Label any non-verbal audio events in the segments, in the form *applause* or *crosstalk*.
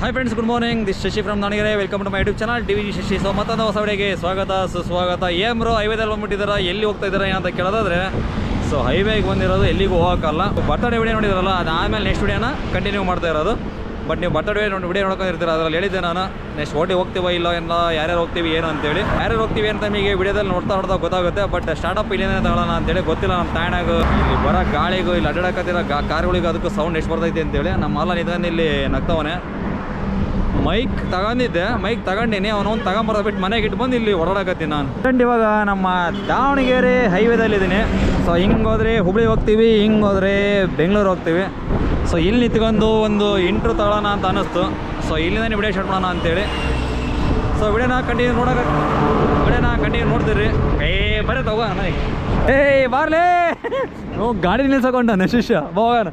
Hi friends good morning this Shashi from Davangere welcome to my YouTube channel D V Shashi so ಮತ್ತೊಂದು ಹೊಸ ವಿಡಿಯೋಗೆ ಸ್ವಾಗತ, ಸುಸ್ವಾಗತ. ಏನ್ ಬ್ರೋ ಹೈವೇದಲ್ಲಿ ಬಂದ್ಬಿಟ್ಟಿದ್ದಾರಾ? ಎಲ್ಲಿ ಹೋಗ್ತಾ ಇದ್ದಾರೆ ಏನಂತ ಕೇಳೋದಾದ್ರೆ, ಸೊ ಹೈವೇಗೆ ಬಂದಿರೋದು ಎಲ್ಲಿಗೂ ಹೋಗೋಕ್ಕಲ್ಲ. ಬರ್ತಡೇ ವಿಡಿಯೋ ನೋಡಿದ್ರಲ್ಲ ಆಮೇಲೆ ನೆಕ್ಸ್ಟ್ ವಿಡಿಯೋನ ಕಂಟಿನ್ಯೂ ಮಾಡ್ತಾ ಇರೋದು. ಬಟ್ ನೀವು ಬರ್ತಡೇ ನೋಡಿ ವಿಡಿಯೋ ನೋಡ್ಕೊಂಡಿರ್ತೀರ? ಅದ್ರಲ್ಲಿ ಹೇಳಿದ್ದೆ ನಾನು ನೆಕ್ಸ್ಟ್ ಓಟಿ ಹೋಗ್ತೀವೋ ಇಲ್ಲ ಎಲ್ಲ ಯಾರ್ಯಾರು ಹೋಗ್ತೀವಿ ಏನು ಅಂತೇಳಿ. ಯಾರ್ಯಾರು ಹೋಗ್ತೀವಿ ಅಂತ ನಿಮಗೆ ವಿಡಿಯೋದಲ್ಲಿ ನೋಡ್ತಾ ನೋಡ್ತಾ ಗೊತ್ತಾಗುತ್ತೆ ಬಟ್ ಸ್ಟಾರ್ಟಪ್ ಇಲ್ಲೇನೇ ತಗೊಳ್ಳೋಣ ಅಂತೇಳಿ ಗೊತ್ತಿಲ್ಲ. ನಮ್ಮ ತಾಯಣಾಗ ಇಲ್ಲಿ ಬರೋ ಗಾಳಿಗೂ, ಇಲ್ಲಿ ಅಡ್ಡಾಡಕತ್ತಿರೋ ಗಾ, ಕಾರ್ಗಳಿಗೂ ಅದಕ್ಕೂ ಸೌಂಡ್ ಎಷ್ಟು ಬರ್ತೈತೆ ಅಂತೇಳಿ ನಮ್ಮ ಮಾಲ ನಿಧಾನ ಇಲ್ಲಿ ನಗ್ತವನೆ. ಮೈಕ್ ತಗೊಂಡಿದ್ದೆ. ಮೈಕ್ ತಗೊಂಡೇನೆ. ಅವನೊಂದು ತಗೊಂಬರೋದು ಬಿಟ್ಟು ಮನೆಗೆ ಇಟ್ಟು ಬಂದು ಇಲ್ಲಿ ಓಡಾಡಕತ್ತೀನಿ ನಾನು. ಫ್ರೆಂಡ್ ಇವಾಗ ನಮ್ಮ ದಾವಣಗೆರೆ ಹೈವೇದಲ್ಲಿದ್ದೀನಿ ಸೊ ಹಿಂಗೆ ಹೋದ್ರೆ ಹುಬ್ಳಿ ಹೋಗ್ತೀವಿ, ಹಿಂಗೆ ಹೋದ್ರೆ ಬೆಂಗಳೂರು ಹೋಗ್ತೀವಿ. ಸೊ ಇಲ್ಲಿ ನಿಂತ್ಕೊಂಡು ಒಂದು ಇಂಟ್ರು ತಗೊಳ್ಳೋಣ ಅಂತ ಅನ್ನಿಸ್ತು. ಸೊ ಇಲ್ಲಿಂದ ವಿಡಿಯೋ ಶಾಟ್ ಮಾಡೋಣ ಅಂತೇಳಿ. ಸೊ ವಿಡಿಯೋನ ಕಂಟಿನ್ಯೂ ನೋಡೋಕೆ ನಾ ಕಂಟಿನ್ಯೂ ನೋಡ್ತೀರಿ ಏ, ಬರೀ ತಗೋ ಏ ಏಯ್ ಬಾರ್ಲೇ ಗಾಡಿ ನಿಲ್ಸಕೊಂಡ ಶಿಷ್ಯ. ಹೋಗೋಣ.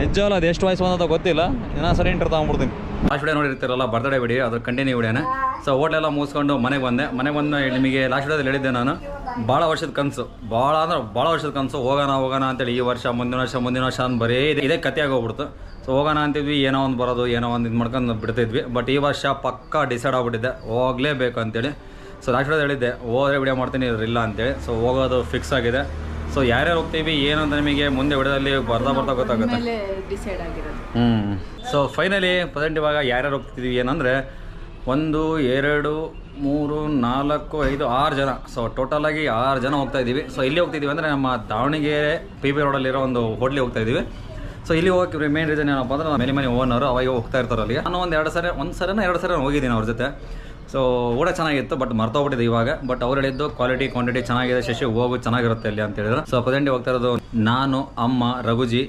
ನಿಜವಲ್ಲ ಅದು ಎಷ್ಟು ವಯಸ್ಸು ಬಂದಂತ ಗೊತ್ತಿಲ್ಲ. ಇನ್ನೊಂದು ಸರಿ ಇಂಟರ್ ತೊಗೊಂಡ್ಬಿಡ್ತೀನಿ. ಲಾಸ್ಟ್ ವಿಡಿಯೋ ನೋಡಿರ್ತೀರಲ್ಲ ಬರ್ತ್ಡೇ ವಿಡಿಯೋ ಅದು ಕಂಟಿನ್ಯೂ ವಿಡಿಯೋನೇ ಸೊ ಹೋಟ್ಲೆಲ್ಲ ಮುಗಿಸ್ಕೊಂಡು ಮನೆಗೆ ಬಂದೆ. ಮನೆಗೆ ಬಂದು ನಿಮಗೆ ಲಾಸ್ಟ್ ವಿಡಿಯೋದಲ್ಲಿ ಹೇಳಿದ್ದೆ ನಾನು. ಭಾಳ ವರ್ಷದ ಕನಸು. ಭಾಳ ಅಂದ್ರೆ ಭಾಳ ವರ್ಷದ ಕನಸು. ಹೋಗೋಣ ಹೋಗೋಣ ಅಂತೇಳಿ ಈ ವರ್ಷ, ಮುಂದಿನ ವರ್ಷ ಮುಂದಿನ ವರ್ಷ ಅಂತ ಬರೀ ಇದೆ. ಇದೇ ಕತೆ ಆಗೋಗ್ಬಿಡ್ತು. ಸೊ ಹೋಗೋಣ ಅಂತಿದ್ವಿ, ಏನೋ ಒಂದು ಬರೋದು, ಏನೋ ಒಂದು ಇದು ಮಾಡ್ಕೊಂಡು ಬಿಡ್ತಿದ್ವಿ. ಬಟ್ ಈ ವರ್ಷ ಪಕ್ಕಾ ಡಿಸೈಡ್ ಆಗಿಬಿಟ್ಟಿದ್ದೆ. ಹೋಗಲೇಬೇಕು ಅಂತೇಳಿ. ಸೊ ಲಾಸ್ಟ್ ವಿಡಿಯೋದಲ್ಲಿ ಹೇಳಿದ್ದೆ, ಹೋದ್ರೆ ವಿಡಿಯೋ ಮಾಡ್ತೀನಿ ಇಲ್ಲ ಅಂತೇಳಿ. ಸೊ ಹೋಗೋದು ಫಿಕ್ಸ್ ಆಗಿದೆ. ಸೊ ಯಾರ್ಯಾರು ಹೋಗ್ತೀವಿ ಏನಂತ ನಿಮಗೆ ಮುಂದೆ ವಿಡದಲ್ಲಿ ಬರ್ತಾ ಬರ್ತಾ ಗೊತ್ತಾಗುತ್ತೆ. ಡಿಸೈಡ್ ಆಗಿರೋದು. ಹ್ಞೂ ಸೊ ಫೈನಲಿ ಪ್ರೆಸೆಂಟ್ ಇವಾಗ ಯಾರ್ಯಾರು ಹೋಗ್ತಿದ್ದೀವಿ ಏನಂದರೆ ಒಂದು ಎರಡು ಮೂರು ನಾಲ್ಕು ಐದು ಆರು ಜನ. ಸೊ ಟೋಟಲಾಗಿ ಆರು ಜನ ಹೋಗ್ತಾ ಇದ್ದೀವಿ. ಸೊ ಇಲ್ಲಿ ಹೋಗ್ತಿದ್ದೀವಿ ಅಂದರೆ ನಮ್ಮ ದಾವಣಗೆರೆ ಪಿ ಬಿ ರೋಡಲ್ಲಿರೋ ಒಂದು ಹೋಟ್ಲಿಗೆ ಹೋಗ್ತಾ ಇದ್ದೀವಿ. ಸೊ ಇಲ್ಲಿ ಹೋಗಿ ಮೇನ್ ರೀಸನ್ ಏನಪ್ಪ ಅಂದ್ರೆ ನಮ್ಮ ಮನೆ ಮನೆ ಓನರು ಅವಾಗ ಹೋಗ್ತಾ ಇರ್ತಾರೆ ಅಲ್ಲಿಗೆ ನಾನು ಒಂದು ಎರಡು ಸರಿ ಒಂದು ಸರಿನ ಎರಡು ಸರಿ ಹೋಗಿದ್ದೀನಿ ಅವ್ರ ಜೊತೆ. ಸೊ ಊಟ ಚೆನ್ನಾಗಿತ್ತು ಬಟ್ ಮರ್ತೋಗ್ಬಿಟ್ಟಿದೆ ಇವಾಗ. ಬಟ್ ಅವ್ರು ಹೇಳಿದ್ದು ಕ್ವಾಲಿಟಿ ಕ್ವಾಂಟಿಟಿ ಚೆನ್ನಾಗಿದೆ, ಶಶಿ ಹೋಗು ಚೆನ್ನಾಗಿರುತ್ತೆ ಅಲ್ಲಿ ಅಂತ ಹೇಳಿದ್ರು. ಸೊ ಪ್ರೆಸೆಂಟ್ ಹೋಗ್ತಾ ಇರೋದು ನಾನು, ಅಮ್ಮ, ರಘುಜಿ,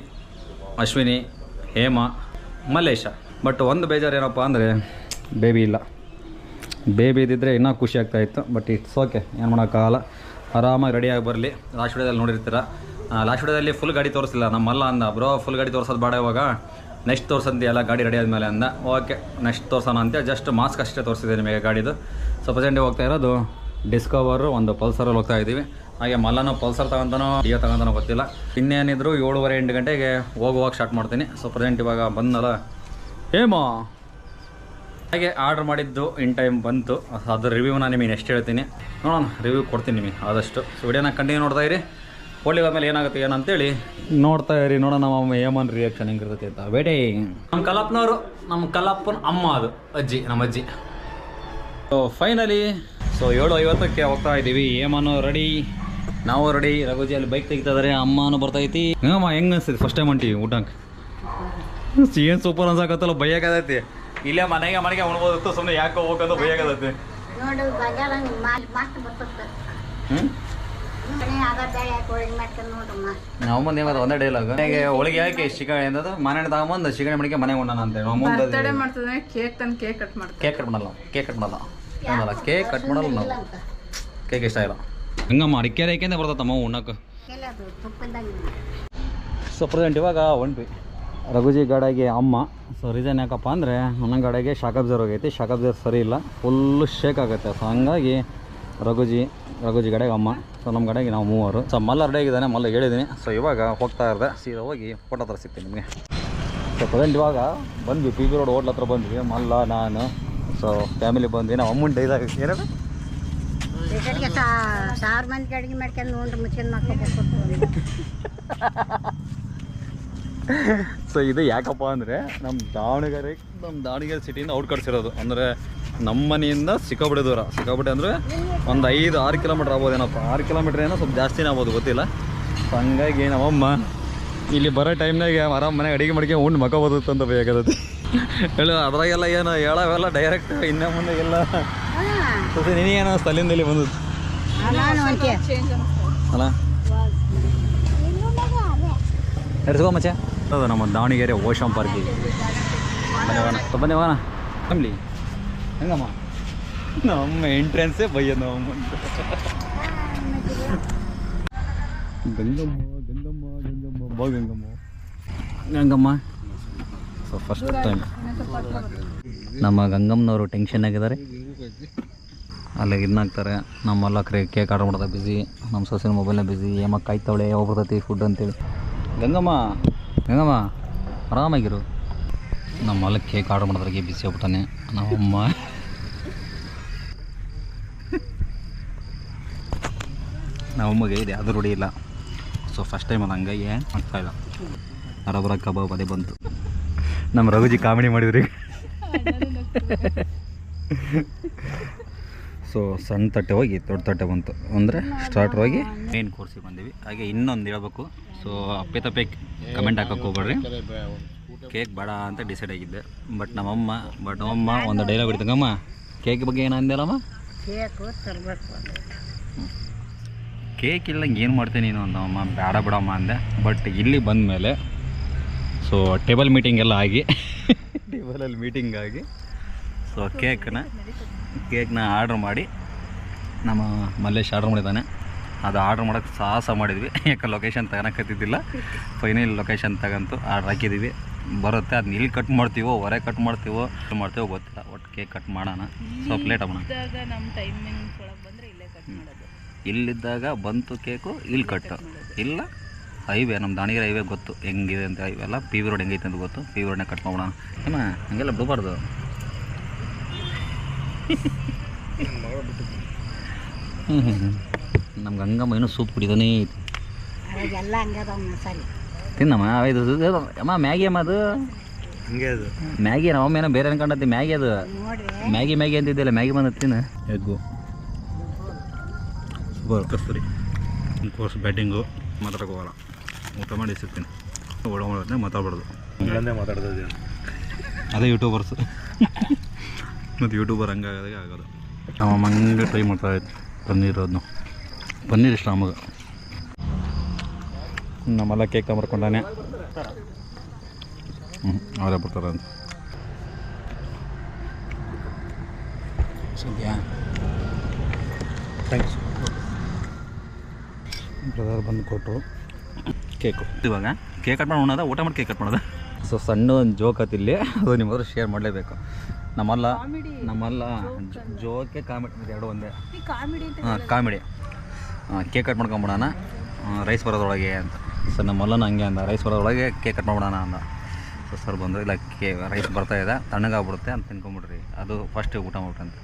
ಅಶ್ವಿನಿ, ಹೇಮ, ಮಲ್ಲೇಶ. ಬಟ್ ಒಂದು ಬೇಜಾರು ಏನಪ್ಪ ಅಂದರೆ ಬೇಬಿ ಇಲ್ಲ. ಬೇಬಿ ಇದ್ದಿದ್ರೆ ಇನ್ನೂ ಖುಷಿ ಆಗ್ತಾ ಇತ್ತು ಬಟ್ ಇಟ್ಸ್ ಓಕೆ ಏನು ಮಾಡೋಕ್ಕಾಗಲ್ಲ ಆರಾಮಾಗಿ ರೆಡಿಯಾಗಿ ಬರಲಿ. ಲಾಸ್ಟ್ ವಿಡಿಯೋದಲ್ಲಿ ನೋಡಿರ್ತೀರ? ಲಾಸ್ಟ್ ವಿಡಿಯೋದಲ್ಲಿ ಫುಲ್ ಗಾಡಿ ತೋರಿಸಿಲ್ಲ ನಮ್ಮಲ್ಲ ಅಂದ, ಬ್ರೋ ಫುಲ್ ಗಾಡಿ ತೋರಿಸೋದು ಬೇಡ ಇವಾಗ. ನೆಕ್ಸ್ಟ್ ತೋರ್ಸಂತ, ಎಲ್ಲ ಗಾಡಿ ರೆಡಿ ಆದಮೇಲೆ ಅಂದ. ಓಕೆ ನೆಕ್ಸ್ಟ್ ತೋರ್ಸೋಣ ಅಂತ. ಜಸ್ಟ್ ಮಾಸ್ಕ್ ಅಷ್ಟೇ ತೋರಿಸಿದೆ ನಿಮಗೆ ಗಾಡಿದು. ಸೊ ಪ್ರೆಸೆಂಟ್ ಹೋಗ್ತಾ ಇರೋದು ಡಿಸ್ಕವರು ಒಂದು ಪಲ್ಸರಲ್ಲಿ ಹೋಗ್ತಾ ಇದ್ದೀವಿ. ಹಾಗೆ ಮಲ್ಲನು ಪಲ್ಸರ್ ತಗೊಂತಾನೋ ಡಿಯೋ ತಗೊಂತಾನೋ ಗೊತ್ತಿಲ್ಲ. ಇನ್ನೇನಿದ್ರು ಏಳುವರೆ ಎಂಟು ಗಂಟೆಗೆ ಹೋಗುವಾಗ ಸ್ಟಾರ್ಟ್ ಮಾಡ್ತೀನಿ. ಸೊ ಪ್ರೆಸೆಂಟ್ ಇವಾಗ ಬಂದಲ್ಲ. ಏಮೋ ಹಾಗೆ ಆರ್ಡ್ರ್ ಮಾಡಿದ್ದು ಇನ್ ಟೈಮ್ ಬಂತು. ಅದ್ರ ರಿವ್ಯೂನ ನಿಮಗೆ ನೆಕ್ಸ್ಟ್ ಹೇಳ್ತೀನಿ. ನೋಡೋಣ ರಿವ್ಯೂ ಕೊಡ್ತೀನಿ ನಿಮಗೆ ಆದಷ್ಟು. ಸೊ ವಿಡಿಯೋನ ಕಂಟಿನ್ಯೂ ನೋಡ್ತಾ ಇರಿ. ಹೋಗ್ಲಿ ಆದ್ಮೇಲೆ ಏನಾಗುತ್ತೆ ಏನಂತೇಳಿ? ನೋಡ್ತಾ ಇರಿ ನೋಡೋಣ ನಮ್ಮ ಏಮನ್ ರಿಯಾಕ್ಷನ್ ಹೆಂಗಿರ್ತೈತೆ ಅಂತ. ಬೇಟೆ. ನಮ್ಮ ಕಲ್ಲಪ್ಪನವರು ನಮ್ಮ ಕಲ್ಲಪ್ಪನ ಅಮ್ಮ ಅದು ಅಜ್ಜಿ ನಮ್ಮ ಅಜ್ಜಿ. ಸೊ ಫೈನಲಿ ಸೊ ಏಳು ಐವತ್ತಕ್ಕೆ ಹೋಗ್ತಾ ಇದ್ದೀವಿ. ಏಮನು ರೆಡಿ ನಾವು ರೆಡಿ ರಘುಜಿ ಅಲ್ಲಿ ಬೈಕ್ ತೆಗಿತಾ ಇದಾರೆ ಅಮ್ಮನೂ ಬರ್ತೈತಿ. ಏನಮ್ಮ ಹೆಂಗೆ ಅನ್ಸ್ತೈತಿ ಫಸ್ಟ್ ಟೈಮ್ ಅಂಟಿ ಊಟಕ್ಕೆ. *laughs* ಏನು ಸೂಪರ್ ಅನ್ಸಾಕತ್ತಲ್ಲ ಬೈಯಾಕತೈತಿ ಇಲ್ಲೇ ಮನೆಗೆ ಮನೆಗೆ ಉಣ್ಬೋದಿತ್ತು ಸುಮ್ಮನೆ ಯಾಕೆ ಹೋಗೋದು ಬೈಯಾಕತೈತಿ ನೋಡು ಬಜಾರ ಮಸ್ತ್ ಬರ್ತದ ಹ್ಞೂ ನಾವು ಮುಂದೆ ಏನಾದ್ರು ಒಂದೇ ಡೈಲಾಗ್ ನನಗೆ ಹೋಳಿಗೆ ಹಾಕಿ ಶಿಕಣೆ ಏನದು ಮನೆ ತಗೊಂಬಂದು ಶಿಕಣೆ ಮಡಿಕೆ ಮನೆಗೆ ಉಣ್ಣೋಣ ಅಂತ ಹೇಳಿ. ನಮ್ಮ ಬರ್ತಡೇ ಮಾಡ್ತಿದ್ರೆ ಕೇಕ್ ತಂದು ಕೇಕ್ ಕಟ್ ಮಾಡ್ತಾರೆ ಕೇಕ್ ಕಟ್ ಮಾಡಲ್ಲ ಕೇಕ್ ಕಟ್ ಮಾಡಲ್ಲ. ಏನಲ್ಲ ಕೇಕ್ ಕಟ್ ಮಾಡಲ್ಲ ನಾವು. ಕೇಕ್ ಇಷ್ಟ ಇಲ್ಲ. ಹಂಗಮ್ಮ ಅಡಿಕೆ ರೇಖೆಂದೇ ಬರ್ತತ್ತಮ್ಮ ಉಣ್ಣಕ್ಕೆ. ಸೊ ಪ್ರೆಸೆಂಟ್ ಇವಾಗ ಹೊಂಟ್ವಿ ರಘುಜಿ ಗಾಡಿಗೆ ಅಮ್ಮ. ಸೊ ರೀಸನ್ ಯಾಕಪ್ಪ ಅಂದರೆ ನನ್ನ ಗಾಡಿಗೆ ಶಾಕ್ ಅಬ್ಸರ್ವ್ ಆಗೈತಿ ಶಾಕ್ ಅಬ್ಸರ್ವ್ ಸರಿ ಇಲ್ಲ. ಫುಲ್ಲು ಶೇಕ್ ಆಗುತ್ತೆ. ಸೊ ಹಂಗಾಗಿ ರಘುಜಿ ರಘುಜಿ ಕಡೆಗೆ ಅಮ್ಮ. ಸೊ ನಮ್ಮ ಕಡೆಗೆ ನಾವು ಮೂವರು. ಸೊ ಮಲ್ಲ ರೆಡಿ ಆಗಿದ್ದಾನೆ ಮಲ್ಲ ಹೇಳಿದ್ದೀನಿ ಸೊ ಇವಾಗ ಹೋಗ್ತಾ ಇರ್ದೆ. ಸೀದಾ ಹೋಗಿ ಫೋಟೋ ಹತ್ರ ಸಿಗ್ತೀನಿ ನಿಮಗೆ. ಸೊ ಪ್ರೆಸೆಂಟ್ ಇವಾಗ ಬಂದ್ವಿ. ಪಿ ಬಿ ರೋಡ್ ಹೋಟ್ಲ್ ಹತ್ರ ಬಂದ್ವಿ. ಮಲ್ಲ ನಾನು ಸೊ ಫ್ಯಾಮಿಲಿ ಬಂದ್ವಿ. ನಾವು ಅಮ್ಮನ ಡೈಲಾಗ್ ಏನಾಗ ಸಾವಿರ ಮಂದಿ ಅಡುಗೆ ಮಾಡ್ಕೊಂಡು ನೋಡ್ರಿ ಮುಚ್ಚಿನ ಮಕ್ಕಳು ಸೊ *laughs* ಇದು ಯಾಕಪ್ಪ ಅಂದರೆ ನಮ್ಮ ದಾವಣಗೆರೆ ನಮ್ಮ ದಾವಣಗೆರೆ ಸಿಟಿಯಿಂದ ಔಟ್ ಕಟ್ಸಿರೋದು ಅಂದರೆ ನಮ್ಮ ಮನೆಯಿಂದ ಸಿಕ್ಕಾಪಟ್ಟೆ ದೂರ. ಸಿಕ್ಕಾಪಟ್ಟೆ ಅಂದರೆ ಒಂದು ಐದು ಆರು ಕಿಲೋಮೀಟ್ರ್ ಆಗ್ಬೋದೇನಪ್ಪ. ಆರು ಕಿಲೋಮೀಟ್ರ್ ಏನೋ ಸ್ವಲ್ಪ ಜಾಸ್ತಿನೇ ಆಗ್ಬೋದು ಗೊತ್ತಿಲ್ಲ. ಹಂಗಾಗಿ ನಮ್ಮಮ್ಮ ಇಲ್ಲಿ ಬರೋ ಟೈಮ್ನಾಗೆ ಆರಾಮ್ ಮನೆಗೆ ಅಡುಗೆ ಮಾಡ್ಕೊಂಡು ಉಂಡು ಮಕ್ಕ ಬದುತ್ತೆ ಅಂತ ಬೇಕಾದತಿ ಹೇಳು ಅದ್ರಾಗೆಲ್ಲ ಏನು ಹೇಳವೆಲ್ಲ ಡೈರೆಕ್ಟ್ ಇನ್ನೇ ಮುಂದೆ ಇಲ್ಲ. ಸೊ ನಿನಗೇನು ಸ್ಥಳದಿಂದ ಇಲ್ಲಿ ಬಂದದ್ದು? ಅಲ್ಲ? ನಡೆಸ್ಕೊ ಮಚ್ಚೆ. ಅದು ನಮ್ಮ ದಾವಣಗೆರೆ ಓಶಂ ಪಾರ್ಕಿಗೆ. ಬನ್ನಿ ಬನ್ನಿ ಬನ್ನಿ ಬನ್ನಿ ಫ್ಯಾಮ್ಲಿ ಹೆಂಗಮ್ಮ? ನಮ್ಮ ಎಂಟ್ರೆನ್ಸೇ ಬೈಯೋದು ನಮ್ಮ. ಗಂಗಮ್ಮ ಗಂಗಮ್ಮ ಗಂಗಮ್ಮ, ಬಾ Gangamma. Gangamma. So first time ನಮ್ಮ ಗಂಗಮ್ಮನವರು ಟೆನ್ಷನ್ ಆಗಿದ್ದಾರೆ. ಅಲ್ಲಿಗೆ ಇದನ್ನಾಗ್ತಾರೆ ನಮ್ಮೆಲ್ಲ ಕ್ರೇ ಕೇಕ್ ಆರ್ಡರ್ ಮಾಡೋದಾಗ ಬಿಸಿ ನಮ್ಮ ಸೊಸೆನ ಮೊಬೈಲ್ನ ಬಿಸಿ ಏಮ ಕಾಯ್ತಾವಳೆ ಬರ್ತೈತಿ ಫುಡ್ ಅಂತೇಳಿ. ಗಂಗಮ್ಮ ಗಂಗಮ್ಮ, ಆರಾಮಾಗಿರು? ನಮ್ಮ ಹೊಲಕ್ಕೆ ಕೇಕ್ ಆರ್ಡರ್ ಮಾಡಿದ್ರಿಗೆ ಬಿಸಿ ಆಗ್ಬಿಟ್ಟಾನೆ. ನಮ್ಮಮ್ಮ ನಮ್ಮಮ್ಮಗೆ ಇದೆ ಅದು ರೂಢಿ ಇಲ್ಲ. ಸೊ ಫಸ್ಟ್ ಟೈಮ್ ಅದು ಹಂಗಾಗಿ ಮಾಡ್ತಾ ಇಲ್ಲ. ರಬರ ಕಬಾಬ್ ಅದೇ ಬಂತು. ನಮ್ಮ ರಘುಜಿ ಕಾಮಿಡಿ ಮಾಡಿದ್ರಿ. ಸೊ ಸಣ್ಣ ತಟ್ಟೆ ಹೋಗಿ ದೊಡ್ಡ ತಟ್ಟೆ ಬಂತು. ಅಂದರೆ ಸ್ಟಾರ್ಟರ್ ಹೋಗಿ ಮೇನ್ ಕೋರ್ಸಿಗೆ ಬಂದೀವಿ. ಹಾಗೆ ಇನ್ನೊಂದು ಹೇಳ್ಬೇಕು. ಸೊ ಅಪ್ಪೆ ತಪ್ಪೆ ಕಮೆಂಟ್ ಹಾಕಕ್ಕೆ ಹೋಗ್ಬೇಡ್ರಿ. ಕೇಕ್ ಬೇಡ ಅಂತ ಡಿಸೈಡ್ ಆಗಿದ್ದೆ. ಬಟ್ ನಮ್ಮಮ್ಮ ಬಟ್ ನಮ್ಮಮ್ಮ ಒಂದು ಡೈಲಾಗ್ ಬಿಡ್ತಂಗಮ್ಮ ಕೇಕ್ ಬಗ್ಗೆ ಏನು ಅಂದ್ಯಲ್ಲಮ್ಮ ಕೇಕು ತರಬೇಕು ಕೇಕ್ ಇಲ್ಲಂಗೆ ಏನು ಮಾಡ್ತೀನಿ ನೀನು ಅಂದಮ್ಮ ಬೇಡ ಬಿಡಮ್ಮ ಅಂದೆ. ಬಟ್ ಇಲ್ಲಿ ಬಂದ ಮೇಲೆ ಸೊ ಟೇಬಲ್ ಮೀಟಿಂಗ್ ಎಲ್ಲ ಆಗಿ *laughs* ಟೇಬಲಲ್ಲಿ ಮೀಟಿಂಗ್ ಆಗಿ ಸೊ ಕೇಕನ್ನ ಕೇಕ್ನ ಆರ್ಡ್ರ್ ಮಾಡಿ ನಮ್ಮ ಮಲ್ಲೇಶ್ ಆರ್ಡ್ರ್ ಮಾಡಿದ್ದಾನೆ. ಅದು ಆರ್ಡ್ರ್ ಮಾಡೋಕ್ಕೆ ಸಾಹಸ ಮಾಡಿದ್ವಿ. ಯಾಕೆ ಲೊಕೇಶನ್ ತಗೋಕತ್ತಿದ್ದಿಲ್ಲ ಫೈನಲ್ ಲೊಕೇಶನ್ ತಗಂತು ಆರ್ಡ್ರ್ ಹಾಕಿದ್ದೀವಿ. ಬರುತ್ತೆ. ಅದನ್ನ ಇಲ್ಲಿ ಕಟ್ ಮಾಡ್ತೀವೋ ಹೊರೆ ಕಟ್ ಮಾಡ್ತೀವೋ ಮಾಡ್ತೀವೋ ಗೊತ್ತಿಲ್ಲ. ಒಟ್ಟು ಕೇಕ್ ಕಟ್ ಮಾಡೋಣ. ಸ್ವಲ್ಪ ಲೇಟ್ ಆಗೋಣ ಇದ್ದಾಗ ನಮ್ಮ ಟೈಮಿಂಗ್ಸ್ ಒಳಗೆ ಬಂದರೆ ಇಲ್ಲೇ ಕಟ್ ಮಾಡೋದು. ಇಲ್ಲಿದ್ದಾಗ ಬಂತು ಕೇಕು ಇಲ್ಲಿ ಕಟ್ಟು ಇಲ್ಲ ಹೈವೇ ನಮ್ಮ ದಾವಣಗೆರೆ ಹೈವೇ ಗೊತ್ತು. ಹೆಂಗಿದೆ ಅಂತ ಇವೆಲ್ಲ ಪಿ ವಿ ರೋಡ್ ಹೆಂಗೈತೆ ಅಂತ ಗೊತ್ತು. ಪಿ ವಿ ರೋಡ್ನಾಗ ಕಟ್ ಮಾಡೋಣ ಏನ ಹಂಗೆಲ್ಲ ಬಿಡಬಾರ್ದು. ಹ್ಞೂ ಹ್ಞೂ ನಮ್ಗೆ ಹಂಗಮ್ಮ ಏನೋ ಸೂಪ್ ಕುಡಿದಾನೇ ಐತಿ. ಅವಾಗೆಲ್ಲ ಹಂಗದ ಮಸಾಲೆ. ತಿನ್ನಮ್ಮ ಇದು ಅಮ್ಮ ಮ್ಯಾಗಿ ಅಮ್ಮ ಅದು. ಹಂಗೆ ಅದು. ಮ್ಯಾಗಿ ನಮ್ಮ ಏನೋ ಬೇರೆ ಅನ್ಕೊಂಡತಿ ಮ್ಯಾಗಿ ಅದು. ಮ್ಯಾಗಿ ಮ್ಯಾಗಿ ಅಂತಿದ್ದಿಲ್ಲ ಮ್ಯಾಗಿ ಬಂದ ತಿನ್ನು. Egg. Super Kasturi. Course batting ಮಾತಾಡಕ್ಕೆ ಹೋಗಲ್ಲ. ಊಟ ಮಾಡಿ ಸಿಗ್ತೀನಿ ಒಳ ಮಾಡೋದನ್ನೇ ಮಾತಾಡ್ಬಾರ್ದು. ಹಂಗಂದೇ ಮಾತಾಡ್ತದೆ ಅದೇ ಯೂಟ್ಯೂಬರ್ಸ್. ಮತ್ತು ಯೂಟ್ಯೂಬರ್ ಹಂಗಾಗೋದಾಗೆ ಆಗೋದು ನಮ್ಮ ಮಂಗೆ ಟ್ರೈ ಮಾಡ್ತಾ ಇತ್ತು. ಪನ್ನೀರ್ ಅದನ್ನು. ಪನ್ನೀರ್ ಇಷ್ಟ ನಮಗೆ. ನಮ್ಮೆಲ್ಲ ಕೇಕ್ ತಗೊಂಬರ್ಕೊಂಡಾನೆ. ಹ್ಞೂ ಅವರೇ ಬರ್ತಾರೆ ಅಂತ. ಸದ್ಯ. ಥ್ಯಾಂಕ್ಸ್ ಬ್ರದರ್ ಬಂದು ಕೊಟ್ಟರು ಕೇಕು. ಇವಾಗ ಕೇಕ್ ಕಟ್ ಮಾಡಿ ಉಣ್ಣೋದ ಊಟ ಮಾಡಿ ಕೇಕ್ ಕಟ್ ಮಾಡೋದ? ಸೊ ಸಣ್ಣ ಒಂದು ಜೋಕ್ ಇಲ್ಲಿ. ಅದು ನಿಮ್ಮ ಹತ್ರ ಶೇರ್ ಮಾಡಲೇಬೇಕು. ನಮ್ಮಲ್ಲ ನಮ್ಮಲ್ಲ ಜೋಕೆ ಕಾಮಿಡಿ ಎರಡು ಒಂದೇ. ಕಾಮಿಡಿ ಹಾಂ ಕಾಮಿಡಿ ಕೇಕ್ ಕಟ್ ಮಾಡ್ಕೊಂಬಿಡೋಣ. ರೈಸ್ ಬರೋದ್ರೊಳಗೆ ಅಂತ. ಸರ್ ನಮ್ಮ ಮೊಲ್ಲನ ಹಂಗೆ ಅಂದ. ರೈಸ್ ಬರೋದೊಳಗೆ ಕೇಕ್ ಕಟ್ ಮಾಡೋಣ ಅಂದ. ಸೊ ಸರ್ ಬಂದರು ಇಲ್ಲ ಕೇ ರೈಸ್ ಬರ್ತಾ ಇದೆ ತಣ್ಣಗಾಗ್ಬಿಡುತ್ತೆ ಅಂತ ತಿನ್ಕೊಂಬಿಡ್ರಿ. ಅದು ಫಸ್ಟ್ ಊಟ ಮಾಡ್ಬಿಟ್ಟಂತ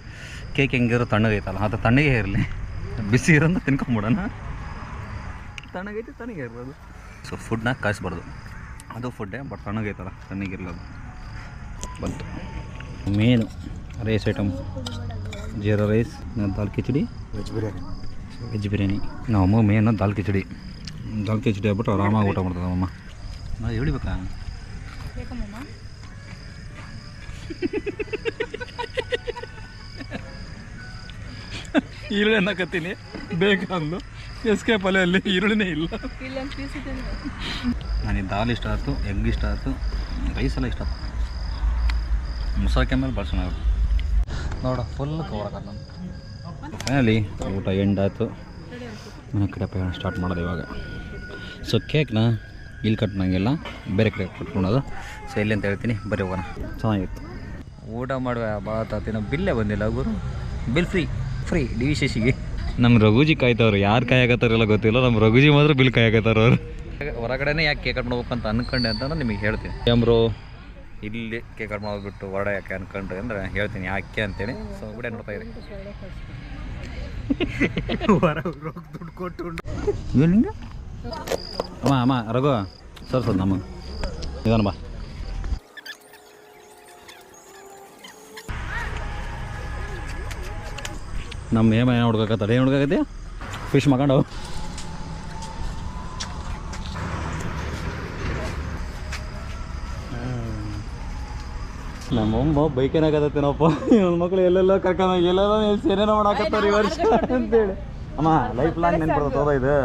ಕೇಕ್ ಹೆಂಗಿರೋ ತಣ್ಣಗೈತಲ್ಲ ಅದು ತಣ್ಣಗೆ ಇರಲಿ. ಬಿಸಿ ಇರೋದು ತಿನ್ಕೊಂಬಿಡೋಣ. ತಣ್ಣಗೈತೆ ತಣ್ಣಗೆ ಇರ್ಬೋದು. ಸೊ ಫುಡ್ನ ಕಾಯಿಸ್ಬಾರ್ದು ಅದು ಫುಡ್ಡೇ ಬಟ್ ತಣ್ಣಗೈತಲ್ಲ ತಣ್ಣಗಿರ್ಲದು. ಬಂತು. Menu rice item jeera rice dal khichdi. Veg biryani. Veg biryani. ನಮ್ಮ ಮೇನು ದಾಲ್ ಕಿಚಡಿ. ದಾಲ್ ಚಿಟಿ ಆಗ್ಬಿಟ್ಟು ಆರಾಮಾಗಿ ಊಟ ಮಾಡ್ತದೆ ಅಮ್ಮ. ನಾ ಹೇಳಿಬೇಕಾ? ಈರುಳ್ಳಿ ಅನ್ನಕತ್ತೀನಿ. ಬೇಕಂದು ಎಸ್ಕೇಪ್ ಅಲ್ಲಿ ಈರುಳ್ಳಿನೇ ಇಲ್ಲ. ನನಗೆ ದಾಲ್ ಇಷ್ಟ ಆಯ್ತು ಎಗ್ ಇಷ್ಟ ಆಯ್ತು ರೈಸ್ ಎಲ್ಲ ಇಷ್ಟ ಆಯ್ತು. ಮೊಸರಕ್ಕೆ ಮೇಲೆ ಬಳಸೋಣ ನೋಡ ಫುಲ್ ಕವರ್ ನಾನು ಫೈನಲಿ ಊಟ ಎಂಡ್ ಆಯಿತು. ಮನೆ ಕಡೆ ಪ್ರಯಾಣ ಸ್ಟಾರ್ಟ್ ಮಾಡೋದು ಇವಾಗ. ಸೊ ಕೇಕ್ನ ಇಲ್ಲಿ ಕಟ್ ನಂಗೆಲ್ಲ ಬೇರೆ ಕಡೆ ಕಟ್ಕೊಳೋದು. ಸೊ ಇಲ್ಲಿ ಅಂತ ಹೇಳ್ತೀನಿ. ಬರೀ ಹೋಗೋಣ. ಚೆನ್ನಾಗಿತ್ತು. ಊಟ ಮಾಡುವ ಬಾತಾತಿನ ಬಿಲ್ಲೇ ಬಂದಿಲ್ಲ ಗುರು. Bill free free D V ಶಶಿಗೆ ನಮ್ಮ ರಘುಜಿ ಕಾಯ್ತವ್ರು. ಯಾರು ಕಾಯಕತ್ತಾರಲ್ಲ ಗೊತ್ತಿಲ್ಲ. ನಮ್ಮ ರಘುಜಿ ಮಾತ್ರ ಬಿಲ್ ಕಾಯಕತ್ತಾರ ಅವರು. ಹೊರಗಡೆನೇ ಯಾಕೆ ಕೇಕ್ ಕಟ್ ಮಾಡ್ಬೇಕು ಅಂತ ಅನ್ಕೊಂಡೆ ಅಂತ ನಿಮಗೆ ಹೇಳ್ತೀನಿ. ಏಮ್ರು ಇಲ್ಲಿ ಕೇಕ್ ಕಟ್ ಹೊರಡ ಹೊರಡೆ ಯಾಕೆ ಅನ್ಕೊಂಡ್ರೆ ಅಂದ್ರೆ ಹೇಳ್ತೀನಿ ಯಾಕೆ ಅಂತೇಳಿ. ಸೊ ಬಿಡ ನೋಡ್ತಾ ಇರಿ. ದುಡ್ಡು ಕೊಟ್ಟು ಅಮ್ಮ ಅಮ್ಮ ರಘು ಸರ್ಸೋದು ನಮಗೆ. ನಿಧಾನ ಬಾ. ನಮ್ಮ ಏಮ ಏನು ಹುಡ್ಕಾಕತ್ತಾಳೆ ಏನು ಹುಡ್ಕಾಕತ್ತಿ ಫಿಶ್ ಮಾಡ್ಕೊಂಡು ನಮ್ಮಮ್ಮ ಬೈಕೇನಾಗತ್ತೇನಪ್ಪ ಇವನ ಮಕ್ಳು ಎಲ್ಲೆಲ್ಲೋ ಕರ್ಕೊಂಡೋಗಿ ಎಲ್ಲೆಲ್ಲೋ ಸೇನೇನೋ ಮಾಡಾಕತ್ತಾರ ಈ ವರ್ಷ ಅಂತೇಳಿ. ಅಮ್ಮ ಲೈಫ್ ಲಾಂಗ್ ನೆನ್ಪಡ್ತದ ಇದು.